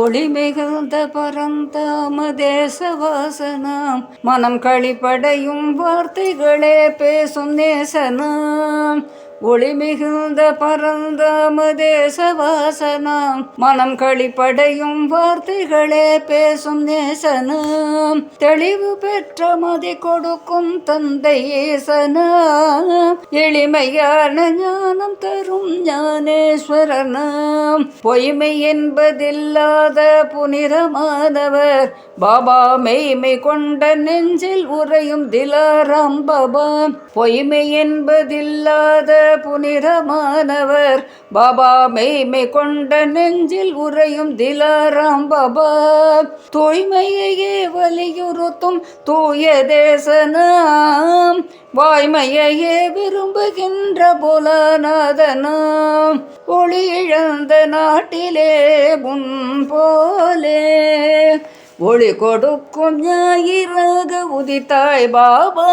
ஒளி மிகுந்த பரந்தாம தேசவாசனாம் மனம் கழிப்படையும் வார்த்தைகளே பேசும் நேசனாம். ஒளி மிகுந்த பரந்த பரந்தாம தேசவாசனாம் மனம் களிப்படையும் வார்த்தைகளே பேசும் நேசனாம் தெளிவு பெற்ற மதி கொடுக்கும் தந்தை ஏசனாம் எளிமையான ஞானம் தரும் ஞானேஸ்வரனாம் பொய்மை என்பதில்லாத புனிதமானவர் பாபா மெய்மை கொண்ட நெஞ்சில் உறையும் திலாராம் பாபா. பொய்மை என்பதில்லாத புனிதமானவர். பாபா மெய்மை கொண்ட நெஞ்சில் உறையும் திலாராம் பாபா. தூய்மையையே வலியுறுத்தும் தூய தேசனாம். வாய்மையையே விரும்புகின்ற புலநாதனாம். ஒளி இழந்த நாட்டிலே முன் போலே. ஒளி கொடுக்கும் ஞாயிறாக உதித்தாய் பாபா.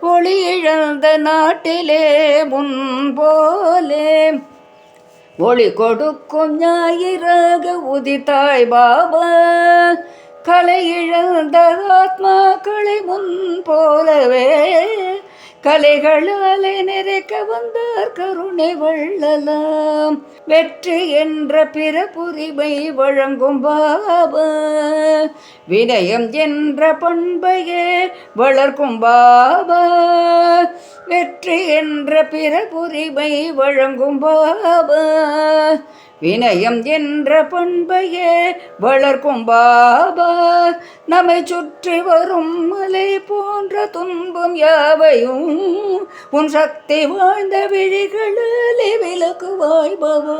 ஒளி இழந்த நாட்டிலே முன் போலே ஒளி கொடுக்கும் ஞாயிறாக உதித்தாய் பாபா. கலை இழந்த ஆத்மாக்களை முன் போலவே கலைகளாலே நிறைக்க வந்தார் கருணை வள்ளலாம். வெற்றி என்ற பிற புரிமை வழங்கும் பாபா. வினயம் என்ற பண்பையே வளர்க்கும் பாபா. வெற்றி என்ற பிறபுரிமை வழங்கும் பாபா. வினயம் என்ற பண்பையே வளர்க்கும் பாபா. நம்மை சுற்றி வரும் மலை போன்ற துன்பம் யாவையும் உன் சக்தி வாழ்ந்த விழிகளிலே விளக்குவாய் பாபா.